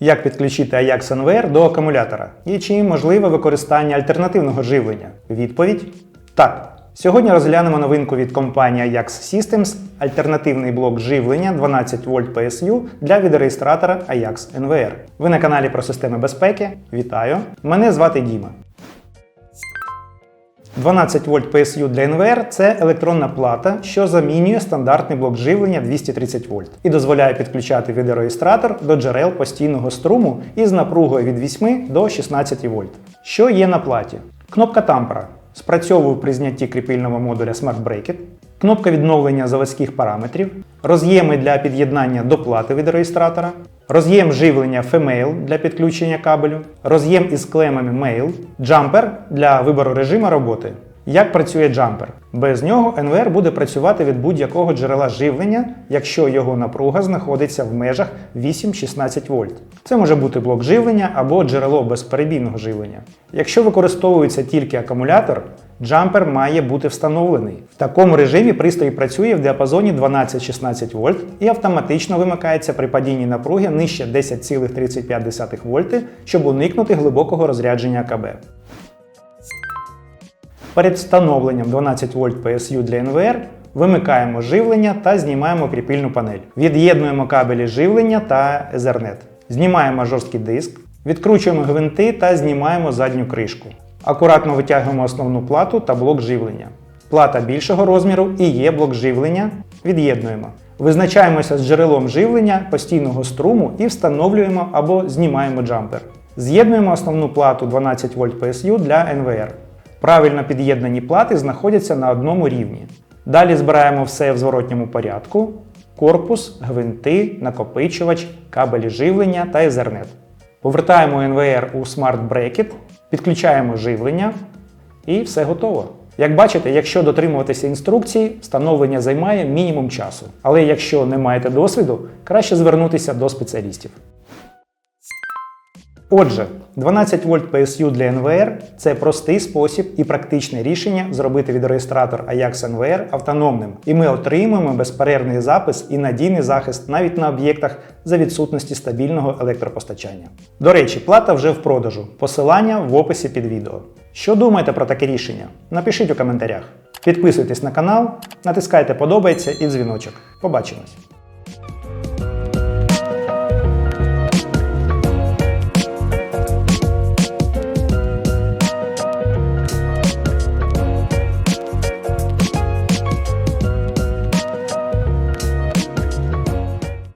Як підключити Ajax NVR до акумулятора? І чи можливе використання альтернативного живлення? Відповідь так. Сьогодні розглянемо новинку від компанії Ajax Systems альтернативний блок живлення 12 вольт PSU для відреєстратора Ajax NVR. Ви на каналі про системи безпеки. Вітаю! Мене звати Діма. 12 вольт PSU для НВР – це електронна плата, що замінює стандартний блок живлення 230 вольт і дозволяє підключати відеореєстратор до джерел постійного струму із напругою від 8 до 16 вольт. Що є на платі? Кнопка тампера спрацьовує при знятті кріпильного модуля Smart Bracket, кнопка відновлення заводських параметрів, роз'єми для під'єднання до плати відеореєстратора, роз'єм живлення Femail для підключення кабелю, роз'єм із клемами Mail, джампер для вибору режиму роботи. Як працює джампер? Без нього НВР буде працювати від будь-якого джерела живлення, якщо його напруга знаходиться в межах 8-16 вольт. Це може бути блок живлення або джерело безперебійного живлення. Якщо використовується тільки акумулятор, джампер має бути встановлений. В такому режимі пристрій працює в діапазоні 12-16 вольт і автоматично вимикається при падінні напруги нижче 10,35 вольти, щоб уникнути глибокого розрядження АКБ. Перед встановленням 12 вольт PSU для NVR вимикаємо живлення та знімаємо кріпильну панель. Від'єднуємо кабелі живлення та Ethernet. Знімаємо жорсткий диск, відкручуємо гвинти та знімаємо задню кришку. Акуратно витягуємо основну плату та блок живлення. Плата більшого розміру і є блок живлення. Від'єднуємо. Визначаємося з джерелом живлення постійного струму і встановлюємо або знімаємо джампер. З'єднуємо основну плату 12 вольт PSU для NVR. Правильно під'єднані плати знаходяться на одному рівні. Далі збираємо все в зворотньому порядку: корпус, гвинти, накопичувач, кабелі живлення та Ethernet. Повертаємо NVR у Smart Bracket, підключаємо живлення і все готово. Як бачите, якщо дотримуватися інструкцій, встановлення займає мінімум часу. Але якщо не маєте досвіду, краще звернутися до спеціалістів. Отже, 12 вольт PSU для NVR – це простий спосіб і практичне рішення зробити відеореєстратор Ajax NVR автономним, і ми отримуємо безперервний запис і надійний захист навіть на об'єктах за відсутності стабільного електропостачання. До речі, плата вже в продажу. Посилання в описі під відео. Що думаєте про таке рішення? Напишіть у коментарях. Підписуйтесь на канал, натискайте подобається і дзвіночок. Побачимось!